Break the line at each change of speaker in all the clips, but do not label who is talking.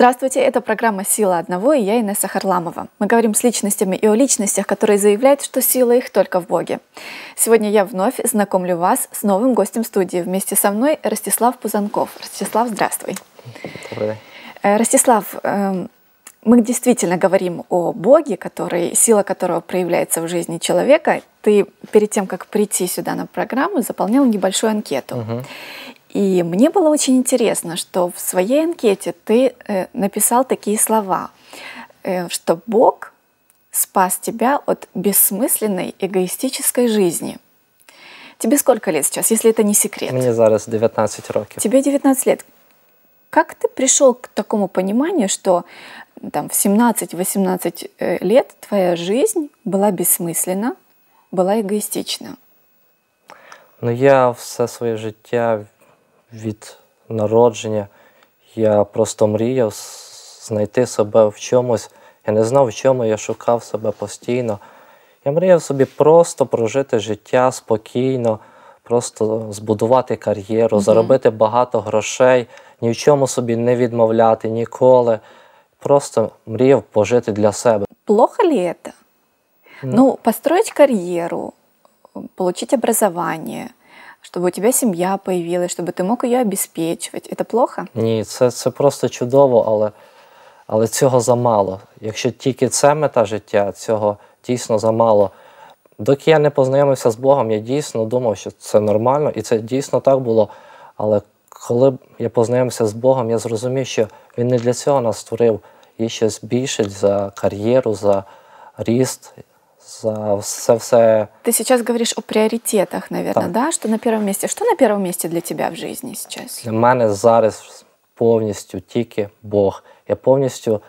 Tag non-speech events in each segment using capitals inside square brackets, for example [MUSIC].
Здравствуйте, это программа «Сила одного» и я Инесса Харламова. Мы говорим с личностями и о личностях, которые заявляют, что сила их только в Боге. Сегодня я вновь знакомлю вас с новым гостем студии. Вместе со мной Ростислав Пузанков. Ростислав, здравствуй.
Добрый день.
Э, Ростислав, эм, мы действительно говорим о Боге, который, сила которого проявляется в жизни человека. Ты перед тем, как прийти сюда на программу, заполнял небольшую анкету.
Угу.
И мне было очень интересно, что в своей анкете ты э, написал такие слова, э, что Бог спас тебя от бессмысленной эгоистической жизни. Тебе сколько лет сейчас, если это не секрет?
Мені зараз 19 років.
Тебе 19 лет. Как ты пришел к такому пониманию, что там, в 17-18 э, лет твоя жизнь была бессмысленна, была эгоистична?
Ну я все своє життя від народження. Я просто мріяв знайти себе в чомусь. Я не знав, в чому я шукав себе постійно. Я мріяв собі просто прожити життя спокійно, просто збудувати кар'єру, заробити багато грошей, ні в чому собі не відмовляти ніколи. Просто мріяв пожити для себе.
Плохо ли это? Ну, построить карьеру, получить образование, чтобы у тебя семья появилась, чтобы ты мог ее обеспечивать. Это плохо?
Ні, це, це просто чудово, але, але цього замало. Якщо тільки це мета життя, цього дійсно замало. Доки я не познайомився з Богом, я дійсно думав, що це нормально, і це дійсно так було. Але коли я познайомився з Богом, я зрозумів, що Він не для цього нас створив. Є щось більше за кар'єру, за ріст, за все все.
Ты сейчас говоришь о приоритетах, наверное,
Так.
да? Что на первом месте? Что на первом месте для тебя в жизни сейчас?
Для мене зараз повністю тільки Бог. Я повністю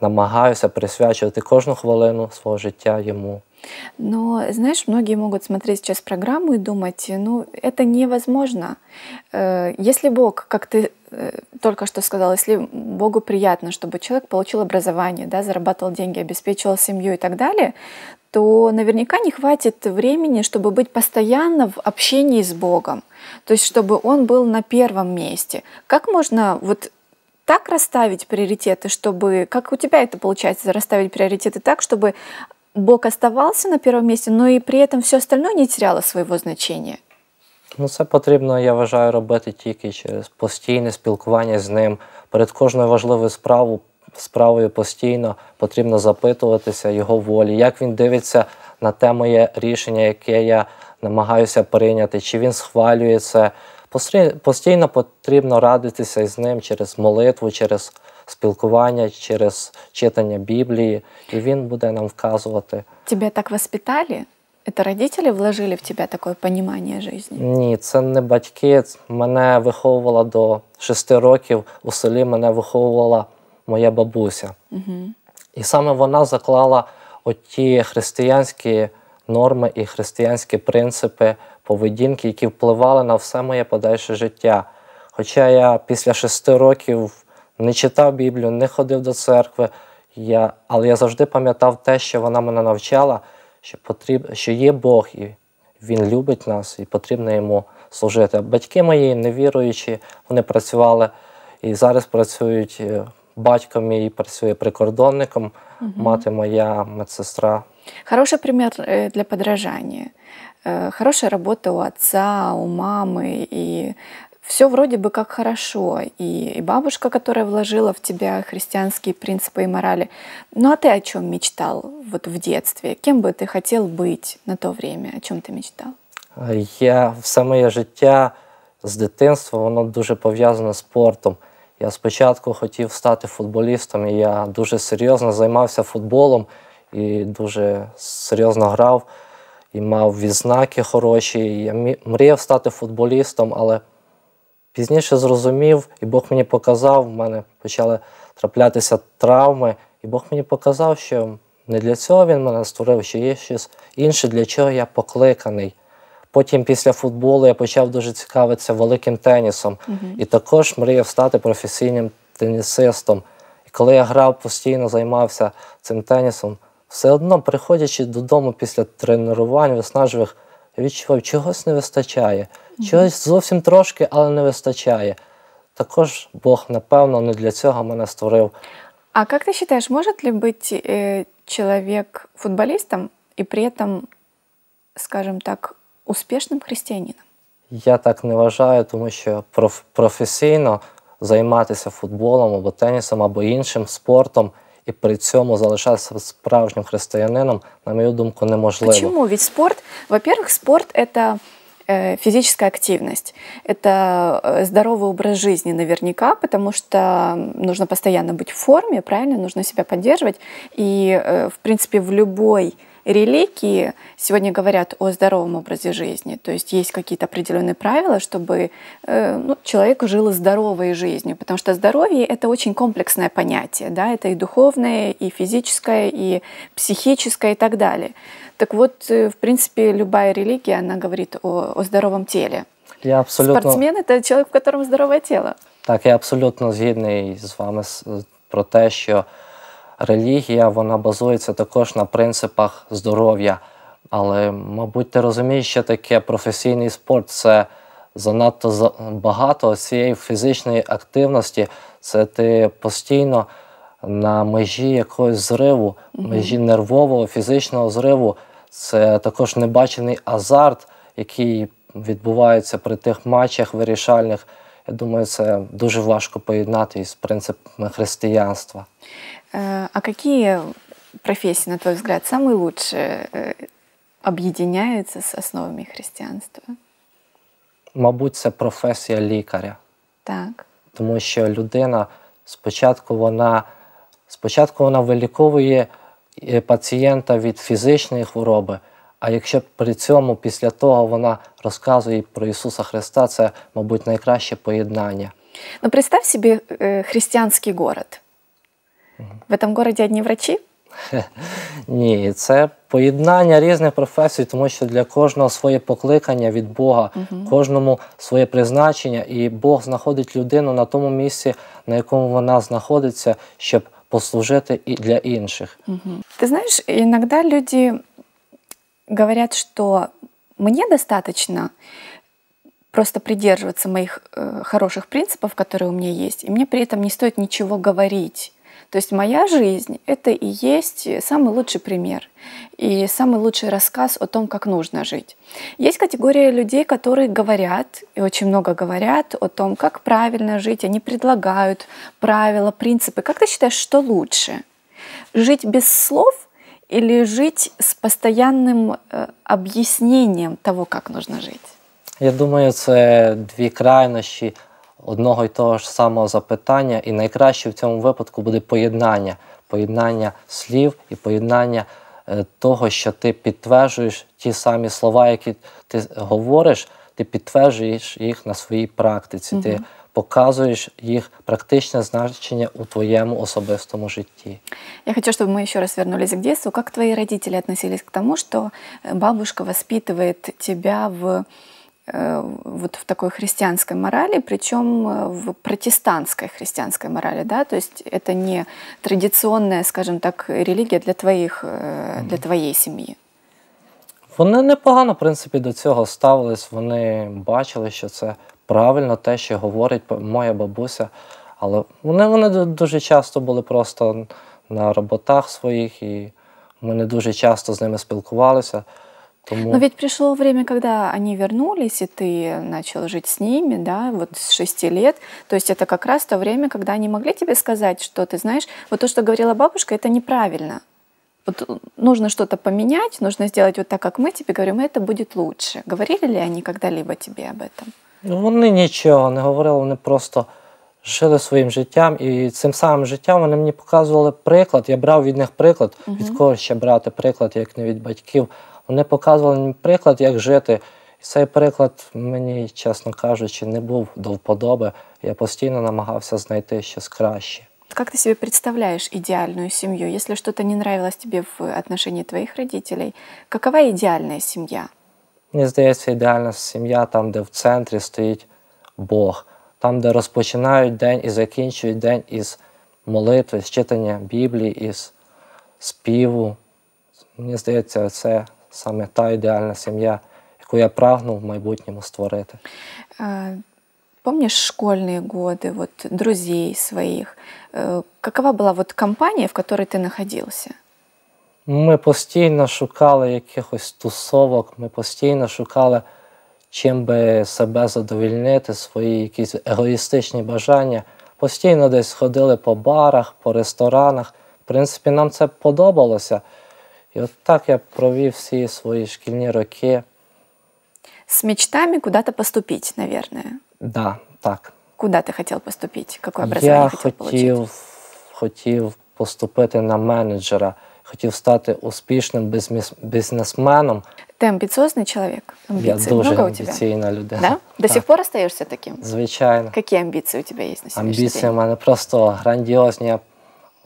намагаюся присвячувати кожну хвилину свого життя йому.
Но, знаешь, многие могут смотреть сейчас программу и думать, ну, это невозможно. Э, Если Бог, как ты э, только что сказал, если Богу приятно, чтобы человек получил образование, да, зарабатывал деньги, обеспечивал семью и так далее, то наверняка не хватит времени, чтобы быть постоянно в общении с Богом. То есть, чтобы Он был на первом месте. Как можно вот так расставить приоритеты, чтобы, как у тебя это получается, расставить приоритеты так, чтобы Бог оставался на первом месте, но и при этом все остальное не теряло своего значения.
Ну, це потрібно, я вважаю, робити тільки через постійне спілкування з ним. Перед кожною важливою справою, справою постійно потрібно запитуватися його волі, як він дивиться на те моє рішення, яке я намагаюся прийняти, чи він схвалює це. Постійно потрібно радитися з ним через молитву, через спілкування, через читання Біблії, і він буде нам вказувати.
Тебя так воспитали? Это родители вложили в тебя такое понимание жизни?
Ні, це не батьки. Мене виховувала до шести років. У селі мене виховувала моя бабуся. І саме вона заклала оті християнські норми і християнські принципи поведінки, які впливали на все моє подальше життя. Хоча я після шести років не читав Біблію, не ходив до церкви, я, але я завжди пам'ятав те, що вона мене навчала, що, потріб, що є Бог, і Він любить нас, і потрібно йому служити. Батьки мої, невіруючі, вони працювали і зараз працюють. е, Батько мій працює прикордонником, мати моя медсестра.
Хороший пример э, для подражания. Э, Хорошая работа у отца, у мамы, и все вроде бы как хорошо. И, и бабушка, которая вложила в тебя христианские принципы и морали. Ну а ты о чем мечтал вот в детстве? Кем бы ты хотел быть на то время? О чем ты мечтал?
Е, Я все моє життя з дитинства воно дуже пов'язане з спортом. Я спочатку хотів стати футболістом, і я дуже серйозно займався футболом і дуже серйозно грав і мав відзнаки хороші. Я мріяв стати футболістом, але пізніше зрозумів, і Бог мені показав, в мене почали траплятися травми, і Бог мені показав, що не для цього він мене створив, що є щось інше, для чого я покликаний. Потім після футболу я почав дуже цікавитися великим тенісом і також мріяв стати професійним тенісистом. І коли я грав, постійно займався цим тенісом, все одно, приходячи додому після тренувань виснажливих, я відчував, чогось не вистачає. Чогось зовсім трошки, але не вистачає. також Бог, напевно, не для цього мене створив.
А как ты считаешь, может ли быть э, человек футболистом и при этом, скажем так, успешным христианином?
Я так не вважаю, тому що проф- професійно займатися футболом або тенісом або іншим спортом і при цьому залишатися справжнім християнином, на мою думку, неможливо.
Почему? Ведь спорт, во-первых, спорт это э, физическая активность, это э, здоровый образ жизни наверняка, потому что нужно постоянно быть в форме, правильно, нужно себя поддерживать. И, э, в принципе, в любой религии сегодня говорят о здоровом образе жизни. То есть есть какие-то определенные правила, чтобы э, ну, человек жил здоровой жизнью, потому что здоровье это очень комплексное понятие, да, это и духовное, и физическое, и психическое, и так далее. Так вот, э, в принципе, любая религия, она говорит о, о здоровом теле.
Я абсолютно
Спортсмен это человек, в котором здоровое тело.
Так, я абсолютно згідний з вами про те, що релігія вона базується також на принципах здоров'я. Але, мабуть, ти розумієш, що таке професійний спорт це занадто багато цієї фізичної активності. Це ти постійно на межі якогось зриву, межі нервового, фізичного зриву. Це також небачений азарт, який відбувається при тих матчах вирішальних. Я думаю, це дуже важко поєднати із принципами християнства.
Э, А какие профессии, на твой взгляд, самые лучшие э, объединяются с основами христианства?
Мабуть, це професія лікаря,
Так.
тому що людина спочатку вона, спочатку вона виліковує е, пацієнта від фізичної хвороби. А якщо при цьому після того вона розказує про Ісуса Христа, це, мабуть, найкраще поєднання.
Но представь себе э, христианский город. В этом городе одни врачи, [LAUGHS]
Ні, це поєднання різних професій, тому що для кожного своє покликання від Бога, кожному своє призначення, і Бог знаходить людину на тому місці, на якому вона знаходиться, щоб послужити і для інших.
Ты знаешь, иногда люди говорят, что мне достаточно просто придерживаться моих э, хороших принципов, которые у меня есть, и мне при этом не стоит ничего говорить. То есть моя жизнь — это и есть самый лучший пример и самый лучший рассказ о том, как нужно жить. Есть категория людей, которые говорят, и очень много говорят о том, как правильно жить. Они предлагают правила, принципы. Как ты считаешь, что лучше? Жить без слов или жить с постоянным э, объяснением того, как нужно жить?
Я думаю, це дві крайнощі одного й того ж самого запитання, і найкраще в цьому випадку буде поєднання, поєднання слів і поєднання е, того, що ти підтверджуєш ті самі слова, які ти говориш, ти підтверджуєш їх на своїй практиці, ти показуєш їх практичне значення у твоєму особистому житті.
Я хочу, чтобы мы еще раз вернулись к детству. Как твои родители относились к тому, что э, бабушка воспитывает тебя в э, вот в такой христианской морали, причем э, в протестантской христианской морали, да, то есть это не традиционная, скажем так, религия для твоих, э, для твоей семьи.
Вони непогано, в принципі, до цього ставились. Вони бачили, що це правильно те, що говорить п- моя бабуся. Але вони, вони ду- дуже часто були просто на роботах своїх, і ми не дуже часто з ними спілкувалися. Тому
Но ведь пришло время, когда они вернулись, и ты начал жить с ними, да, вот с шести лет. То есть это как раз то время, когда они могли тебе сказать, что ты знаешь, вот то, что говорила бабушка, это неправильно. Вот нужно что-то поменять, нужно сделать вот так, как мы тебе говорим, и это будет лучше. Говорили ли они когда-либо тебе об этом?
Ну, вони нічого не говорили, вони просто жили своїм життям, і цим самим життям вони мені показували приклад. Я брав від них приклад, від кого ще брати приклад, як не від батьків. Вони показували приклад, як жити. І цей приклад мені, чесно кажучи, не був до вподоби. Я постійно намагався знайти щось краще.
Как ты себе представляешь идеальную семью? Если что-то не нравилось тебе в отношении твоих родителей, какова идеальная семья?
Мені здається, ідеальна сім'я там, де в центрі стоїть Бог, там, де розпочинають день і закінчують день із молитви, з читання Біблії, із співу. Мені здається, це саме та ідеальна сім'я, яку я прагну в майбутньому створити.
Э, помнишь школьные годы, вот друзей своих? Э, какова была вот компания, в которой ты находился?
Ми постійно шукали якихось тусовок, ми постійно шукали, чим би себе задовільнити, свої якісь егоїстичні бажання. Постійно десь ходили по барах, по ресторанах. В принципі, нам це подобалося. І от так я провів всі свої шкільні роки.
С мечтами куда-то поступить, наверное.
Да, так.
Куда ты хотел поступить? Какое образование
Я
хотел получить?
хотів, хотів поступити на менеджера, хотів стати успішним бізнес- бізнесменом.
Ты амбициозный человек?
Я
Амбиции
дуже
много у тебя?
амбіційна людина.
Да? До
Так,
сих пор остаешься таким?
Звичайно.
Какие амбиции у тебя есть на сегодняшний
Амбіції в
день?
мене просто грандіозні. Я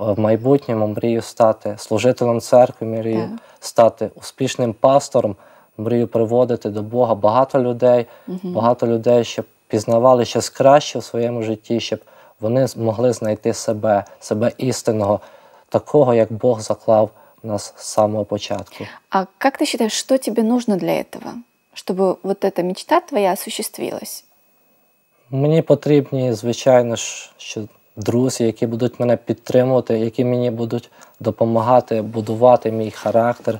в майбутньому мрію стати служителем церкви, мрію
Так.
стати успішним пастором, мрію приводити до Бога багато людей, багато людей, щоб пізнавали щось краще в своєму житті, щоб вони змогли знайти себе, себе істинного, такого, як Бог заклав в нас з самого початку.
А как ты считаешь, что тебе нужно для этого, чтобы вот эта мечта твоя осуществилась?
Мені потрібні, звичайно ж, що друзі, які будуть мене підтримувати, які мені будуть допомагати будувати мій характер.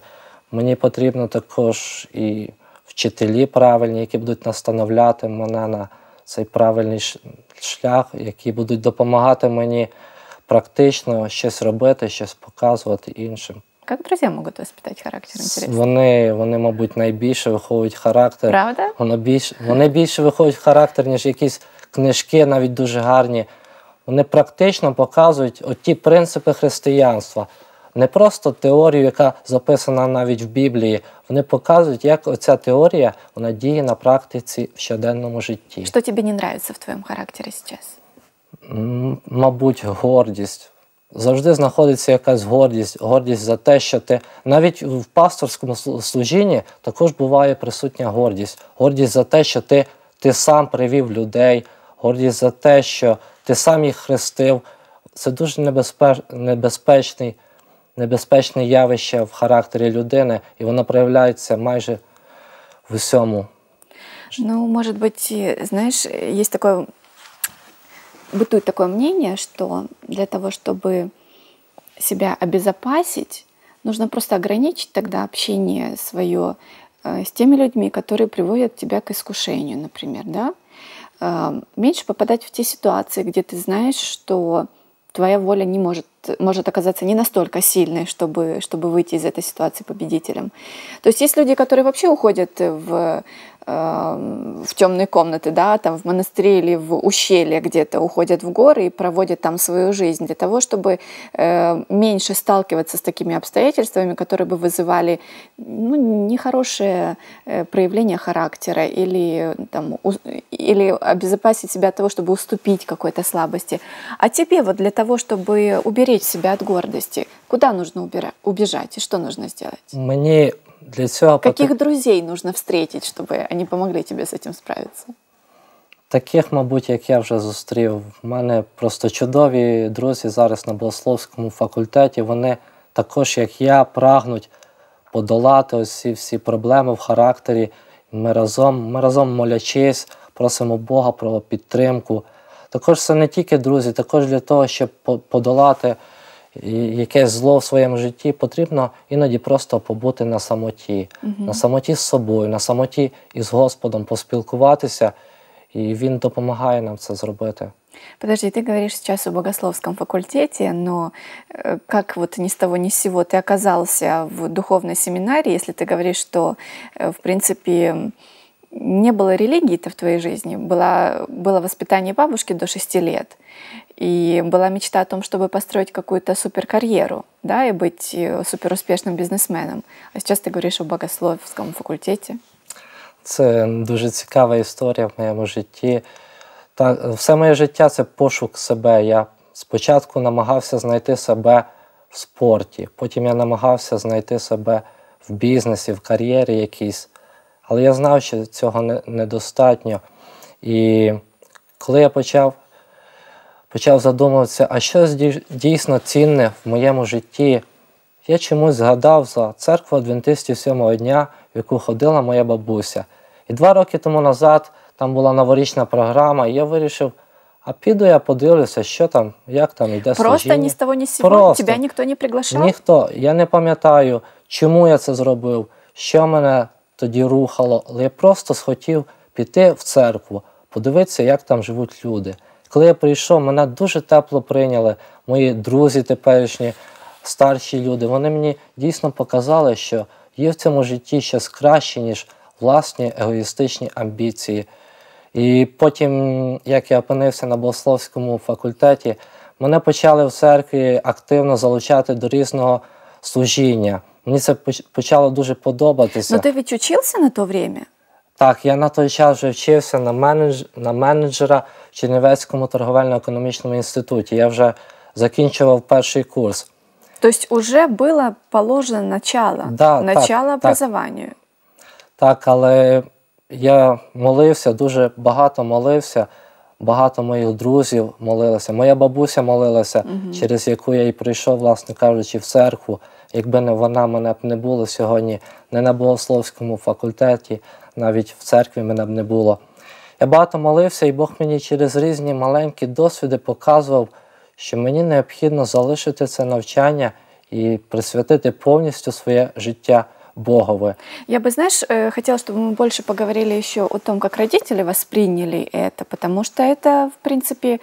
Мені потрібно також і вчителі правильні, які будуть настановляти мене на цей правильний шлях, які будуть допомагати мені практично щось робити, щось показувати іншим.
Как друзья могут воспитать характер? Интересно.
Вони, вони, мабуть, найбільше виховують характер.
Правда?
Воно більш, вони більше виходять характер, ніж якісь книжки, навіть дуже гарні. Вони практично показують оті принципи християнства. Не просто теорію, яка записана навіть в Біблії. Вони показують, як оця теорія вона діє на практиці в щоденному житті.
Что тебе не нравится в твоем характере сейчас?
М, Мабуть, гордість. Завжди знаходиться якась гордість, гордість за те, що ти навіть в пасторському служінні також буває присутня гордість. Гордість за те, що ти, ти сам привів людей, гордість за те, що ти сам їх хрестив. Це дуже небезпеч, небезпечний, небезпечне явище в характері людини, і воно проявляється майже в усьому.
Ну, может быть, и, знаешь, есть такое, бытует такое мнение, что для того, чтобы себя обезопасить, нужно просто ограничить тогда общение свое э, с теми людьми, которые приводят тебя к искушению, например, да? Э, Меньше попадать в те ситуации, где ты знаешь, что твоя воля не может, может оказаться не настолько сильной, чтобы, чтобы выйти из этой ситуации победителем. То есть есть люди, которые вообще уходят в, в темные комнаты, да, там в монастыре или в ущелье где-то уходят в горы и проводят там свою жизнь для того, чтобы э, меньше сталкиваться с такими обстоятельствами, которые бы вызывали ну, нехорошее э, проявление характера или, там, у- или обезопасить себя от того, чтобы уступить какой-то слабости. А тебе вот для того, чтобы уберечь себя от гордости, куда нужно убира- убежать и что нужно сделать?
Мені для цього потр-
Каких друзей нужно встретить, чтобы они помогли тебе с этим справиться?
Таких, мабуть, як я вже зустрів. У мене просто чудові друзі зараз на богословському факультеті. Вони також, як я, прагнуть подолати ці всі проблеми в характері. Ми разом, ми разом молячись, просимо Бога про підтримку. Також це не тільки друзі, також для того, щоб подолати якесь зло в своєму житті, потрібно іноді просто побути на самоті, на самоті з собою, на самоті із Господом поспілкуватися, і Він допомагає нам це зробити.
Подожди, ты говоришь сейчас о богословском факультете, но э, как вот ни с того ни с сего ты оказался в духовной семинарии, если ты говоришь, что, э, в принципе, не было религии-то в твоей жизни, была, было воспитание бабушки до 6 лет, и была мечта о том, чтобы построить какую-то суперкарьеру, да, и быть э, суперуспешным бизнесменом. А сейчас ты говоришь о богословском факультете.
Це дуже цікава історія в моєму житті. Та все моє життя це пошук себе. Я спочатку намагався знайти себе в спорті, потім я намагався знайти себе в бізнесі, в кар'єрі якійсь. Але я знав, що цього недостатньо. І коли я почав, почав задумуватися, а що дійсно цінне в моєму житті, я чомусь згадав за церкву адвентистів сьомого дня, в яку ходила моя бабуся. І два роки тому назад там була новорічна програма, і я вирішив, а піду я подивлюся, що там, як там йде
Просто
служіння.
ни с того ни с сего
Просто.
тебя никто не приглашал?
Ніхто, я не пам'ятаю, чому я це зробив, що мене тоді рухало, але я просто схотів піти в церкву, подивитися, як там живуть люди. Коли я прийшов, мене дуже тепло прийняли мої друзі теперішні, старші люди. Вони мені дійсно показали, що є в цьому житті щось краще, ніж власні егоїстичні амбіції. І потім, як я опинився на богословському факультеті, мене почали в церкві активно залучати до різного служіння. Мені це почало дуже подобатися.
Но ты ведь учился на то время?
Так, я на той час вже вчився на, менедж... на менеджера в Чернівецькому торговельно-економічному інституті. Я вже закінчував перший курс.
То есть уже было положено начало,
Да, так,
начало
так.
образованию.
Так, але я молився, дуже багато молився, багато моїх друзів молилися. Моя бабуся молилася, через яку я і прийшов, власне кажучи, в церкву Якби не вона, мене б не було сьогодні не на богословському факультеті, навіть в церкві мене б не було. Я багато молився, і Бог мені через різні маленькі досвіди показував, що мені необхідно залишити це навчання і присвятити повністю своє життя Богові.
Я бы, знаешь, э, хотела, чтобы мы больше поговорили еще о том, как родители восприняли это, потому что это, в принципе,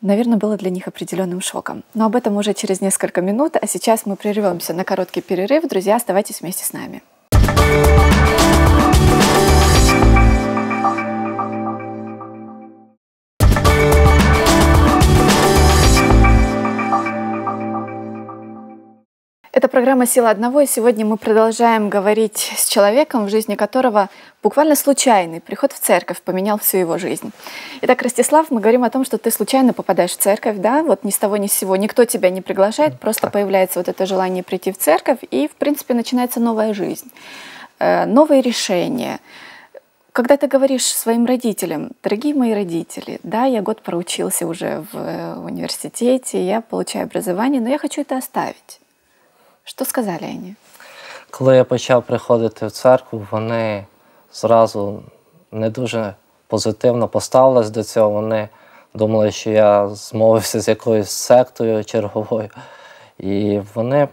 наверное, было для них определенным шоком. Но об этом уже через несколько минут, а сейчас мы прервемся на короткий перерыв. Друзья, оставайтесь вместе с нами. Программа «Сила одного», и сегодня мы продолжаем говорить с человеком, в жизни которого буквально случайный приход в церковь поменял всю его жизнь. Итак, Ростислав, мы говорим о том, что ты случайно попадаешь в церковь, да, вот ни с того ни с сего, никто тебя не приглашает, просто появляется вот это желание прийти в церковь, и, в принципе, начинается новая жизнь, э, новые решения. Когда ты говоришь своим родителям, дорогие мои родители, да, я год проучился уже в э, университете, я получаю образование, но я хочу это оставить. Что сказали они?
Коли я почав приходити в церкву, вони зразу не дуже позитивно поставились до цього. Вони думали, що я змовився з якоюсь сектою черговою. І вони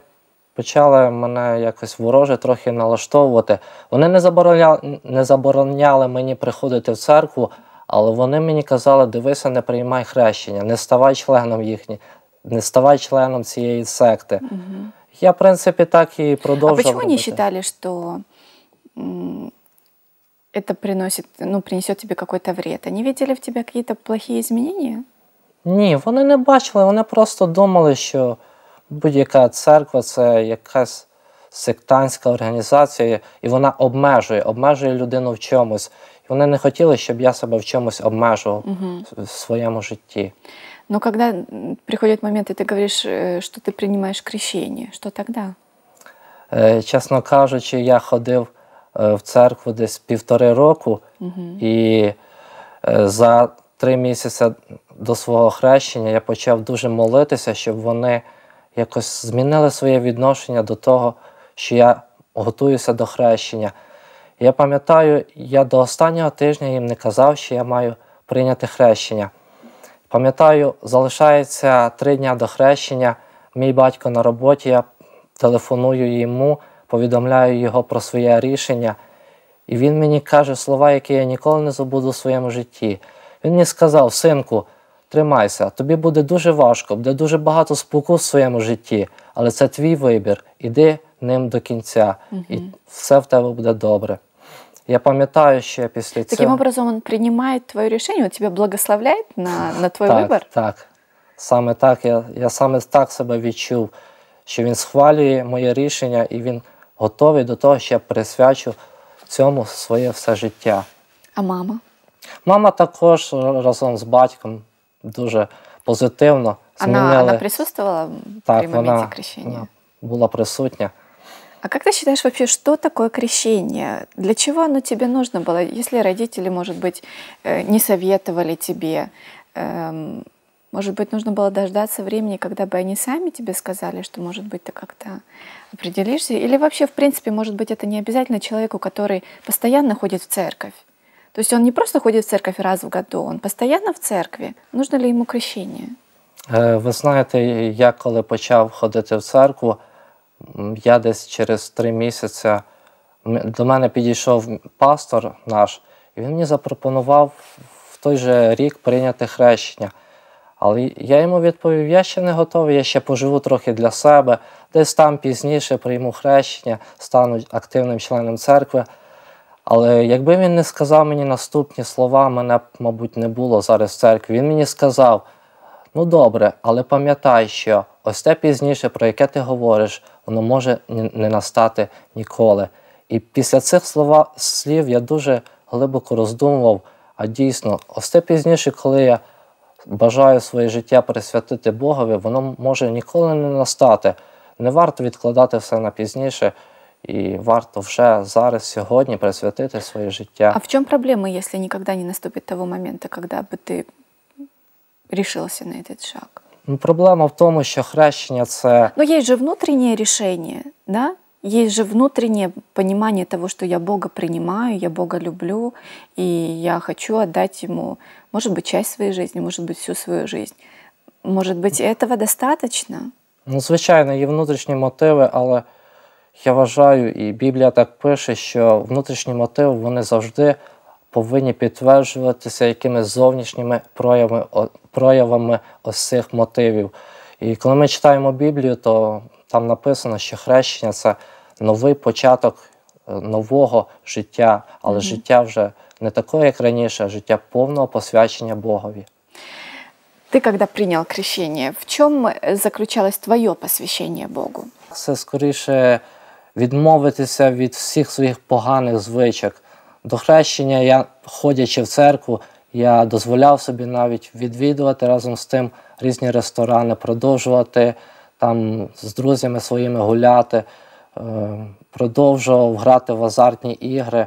почали мене якось вороже трохи налаштовувати. Вони не забороняли, не забороняли мені приходити в церкву, але вони мені казали: дивися, не приймай хрещення, не ставай членом їхні, не ставай членом цієї секти. Я, в принципі, так і
А
продовжував.
почему они
робити.
считали, что это приносит, ну, принесет тебе какой-то вред? Они видели в тебе какие-то плохие изменения?
Ні, вони не бачили, вони просто думали, що будь-яка церква це якась сектантська організація, і вона обмежує, обмежує людину в чомусь. І вони не хотіли, щоб я себе в чомусь обмежував в- в своєму житті.
Но когда м, приходит момент, и ты говоришь, э, что ты принимаешь крещение, что тогда?
Е, Чесно кажучи, я ходив е, в церкву десь півтори року, і е, за три місяці до свого хрещення я почав дуже молитися, щоб вони якось змінили своє відношення до того, що я готуюся до хрещення. Я пам'ятаю, я до останнього тижня їм не казав, що я маю прийняти хрещення. Пам'ятаю, залишається три дня до хрещення. Мій батько на роботі, я телефоную йому, повідомляю його про своє рішення. І він мені каже слова, які я ніколи не забуду в своєму житті. Він мені сказав: синку, тримайся, тобі буде дуже важко, буде дуже багато спокус в своєму житті, але це твій вибір. Іди ним до кінця, і все в тебе буде добре. Я пам'ятаю, що я після
Таким
цього.
образом, он принимает твое решение, он тебя благословляет на, на твой
так,
выбор?
Так. Саме так, я, я саме так себе відчув, що він схвалює моє рішення і він готовий до того, що я присвячу цьому своє все життя.
А мама?
Мама також разом з батьком дуже позитивно
Она,
змінили.
она присутствовала
так,
при моменте
вона,
крещения?
вона була присутня.
А как ты считаешь вообще, что такое крещение? Для чего оно тебе нужно было? Если родители, может быть, э, не советовали тебе, эм, может быть, нужно было дождаться времени, когда бы они сами тебе сказали, что, может быть, ты как-то определишься? Или вообще, в принципе, может быть, это не обязательно человеку, который постоянно ходит в церковь? То есть он не просто ходит в церковь раз в году, он постоянно в церкви. Нужно ли ему крещение?
Е, Ви знаєте, я коли почав ходити в церкву, я десь через три місяці до мене підійшов пастор наш, і він мені запропонував в той же рік прийняти хрещення. Але я йому відповів: я ще не готовий, я ще поживу трохи для себе, десь там пізніше прийму хрещення, стану активним членом церкви. Але якби він не сказав мені наступні слова, мене б, мабуть, не було зараз в церкві. Він мені сказав: ну добре, але пам'ятай, що ось те пізніше, про яке ти говориш, воно може не настати ніколи. І після цих слова, слів я дуже глибоко роздумував, а дійсно, ось те пізніше, коли я бажаю своє життя присвятити Богові, воно може ніколи не настати. Не варто відкладати все на пізніше, і варто вже зараз, сьогодні присвятити своє життя.
А в чем проблема, если никогда не наступит того момента, когда бы ты решился на этот шаг?
Ну, Проблема в тому, що хрещення це
Но есть же внутреннее решение, да? Есть же внутреннее понимание того, что я Бога принимаю, я Бога люблю, и я хочу отдать Ему, может быть, часть своей жизни, может быть, всю свою жизнь. Может быть, этого достаточно?
Ну, звичайно, є внутрішні мотиви, але я вважаю, і Біблія так пише, що внутрішні мотиви вони завжди повинні підтверджуватися якимись зовнішніми проявами, проявами ось цих мотивів. І коли ми читаємо Біблію, то там написано, що хрещення це новий початок е, нового життя, але життя вже не такое, як раніше, а життя повного посвячення Богові.
Ты, когда принял крещение, в чем заключалось твое посвящение Богу?
Це скоріше відмовитися від всіх своїх поганих звичок. До хрещення я, ходячи в церкву, я дозволяв собі навіть відвідувати разом з тим різні ресторани, продовжувати там з друзями своїми гуляти, е, продовжував грати в азартні ігри.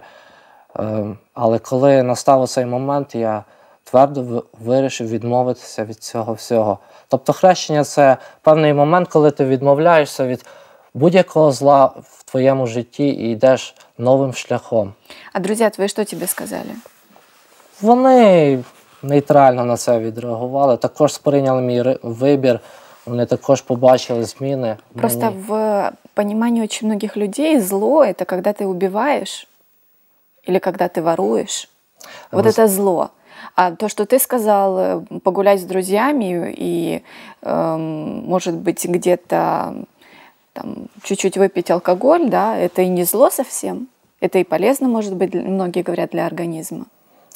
Е, Але коли настав цей момент, я твердо вирішив відмовитися від цього всього. Тобто хрещення це певний момент, коли ти відмовляєшся від будь-якого зла в твоєму житті і йдеш новим шляхом.
А друзья твои что тебе сказали?
Вони нейтрально на це відреагували, також сприйняли мій ри- вибір, вони також побачили зміни. в
Просто
мені.
в понимании очень многих людей зло это когда ты убиваешь или когда ты воруешь. Вот
Вы-
это зло. А то, что ты сказал, э, погулять с друзьями и, эм, может быть, где-то там, чуть-чуть выпить алкоголь, да, это и не зло совсем. Это и полезно, может быть, для- многие говорят, для организма.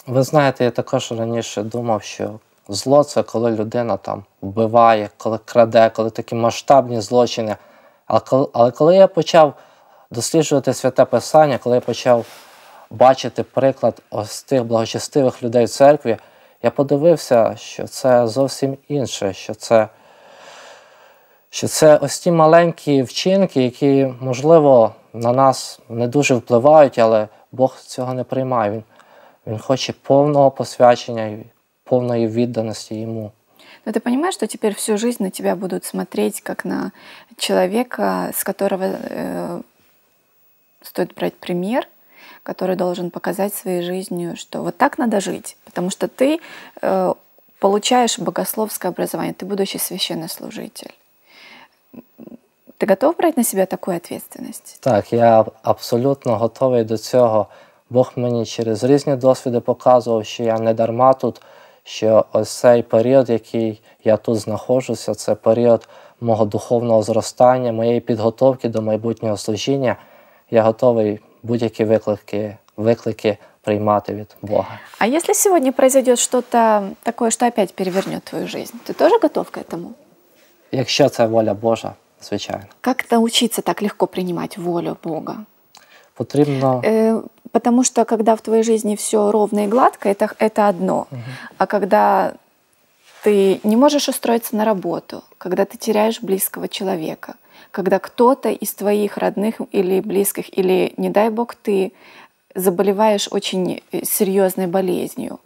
Ви знаєте, я також раніше думав, що зло це коли людина там вбиває, коли краде, коли такі масштабні злочини. Але коли, але коли я почав досліджувати святе писання, коли я почав бачити приклад ось тих благочестивих людей в церкві, я подивився, що це зовсім інше, що це, що це ось ті маленькі вчинки, які, можливо, на нас не дуже впливають, але Бог цього не приймає. Він, він хоче повного посвячення і повної відданості йому.
Но ты понимаешь, что теперь всю жизнь на тебя будут смотреть как на человека, с которого э, стоит брать пример, который должен показать своей жизнью, что вот так надо жить, потому что ты э, получаешь богословское образование, ты будущий священнослужитель. Ты готов брать на себя такую ответственность?
Так, я абсолютно готовий до цього. Бог мені через різні досвіди показував, що я не дарма тут, що ось цей період, який я тут знаходжуся, це період мого духовного зростання, моєї підготовки до майбутнього служіння. Я готовий будь-які виклики, виклики приймати від Бога.
А если сегодня произойдет что-то такое, что опять перевернет твою жизнь, ты тоже готов к этому?
Якщо це воля Божа, звичайно.
Как научиться так легко принимать волю Бога?
Потрібно
Э, Потому что когда в твоей жизни все ровно и гладко, это, это одно. А когда ты не можешь устроиться на работу, когда ты теряешь близкого человека, когда кто-то из твоих родных или близких, или, не дай бог, ты заболеваешь очень э, серьезной болезнью,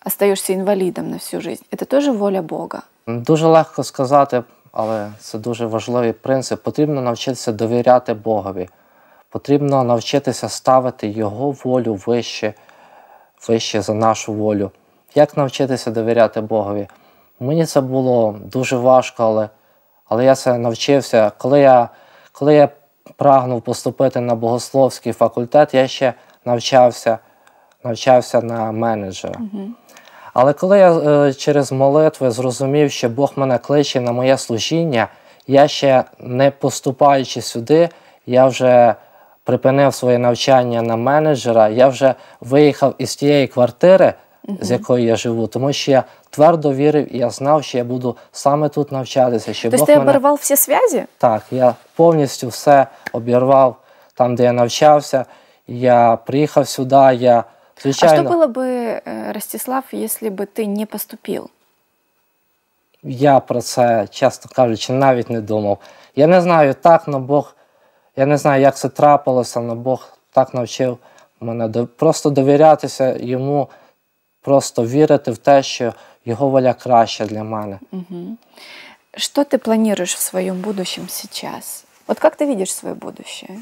остаешься инвалидом на всю жизнь, это тоже воля Бога.
Дуже легко сказати, але це дуже важливий принцип. Потрібно навчитися довіряти Богові. Потрібно навчитися ставити Його волю вище вище за нашу волю. Як навчитися довіряти Богові? Мені це було дуже важко, але але я це навчився. Коли я коли я прагнув поступити на богословський факультет, я ще навчався навчався на менеджера. Угу. Але коли я е, через молитви зрозумів, що Бог мене кличе на моє служіння, я ще не поступаючи сюди, я вже припинив своє навчання на менеджера, я вже виїхав із тієї квартири, угу. з якої я живу, тому що я твердо вірив і я знав, що я буду саме тут навчатися. Що
тобто ти мене... обірвав всі зв'язки?
Так, я повністю все обірвав там, де я навчався. Я приїхав сюди. я
Звичайно. А что было бы, Ростислав, если бы ты не поступил?
Я про це, чесно кажучи, навіть не думав. Я не знаю, так, але Бог, я не знаю, як це трапилося, але Бог так навчив мене просто довірятися йому, просто вірити в те, що його воля краща для мене.
Угу. Что ты планируешь в своем будущем сейчас? Вот как ты видишь свое будущее?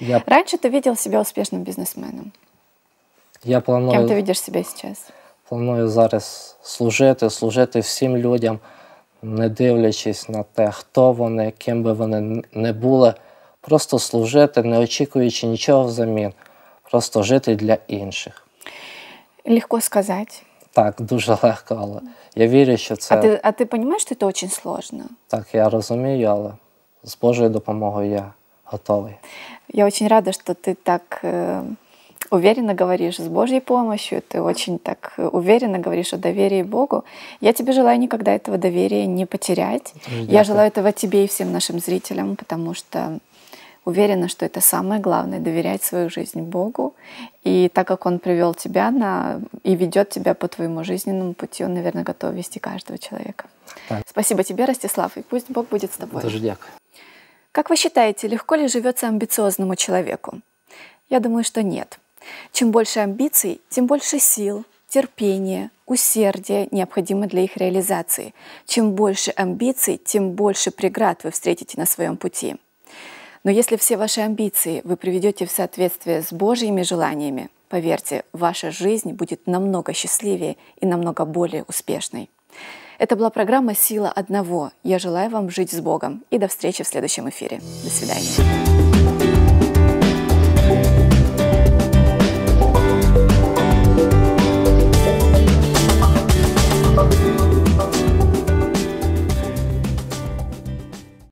Я... Раньше ты видел себя успешным бизнесменом.
Я планую,
Кем ти видиш себе зараз?
Планую зараз служити, служити всім людям, не дивлячись на те, хто вони, ким би вони не були. Просто служити, не очікуючи нічого взамін. Просто жити для інших.
Легко сказати.
Так, дуже легко, але я вірю, що це.
А ти а ти розумієш, що це дуже складно?
Так, я розумію, але з Божою допомогою я готовий.
Я дуже рада, що ти так. Уверенно говоришь с Божьей помощью, ты очень так уверенно говоришь о доверии Богу. Я тебе желаю никогда этого доверия не потерять. Дякую. Я желаю этого тебе и всем нашим зрителям, потому что уверена, что это самое главное — доверять свою жизнь Богу. И так как Он привел тебя на, и ведет тебя по твоему жизненному пути, Он, наверное, готов вести каждого человека. Так. Спасибо тебе, Ростислав, и пусть Бог будет с тобой.
Дякую.
Как вы считаете, легко ли живется амбициозному человеку? Я думаю, что нет. Чем больше амбиций, тем больше сил, терпения, усердия необходимо для их реализации. Чем больше амбиций, тем больше преград вы встретите на своем пути. Но если все ваши амбиции вы приведете в соответствие с Божьими желаниями, поверьте, ваша жизнь будет намного счастливее и намного более успешной. Это была программа «Сила одного». Я желаю вам жить с Богом. И до встречи в следующем эфире. До свидания.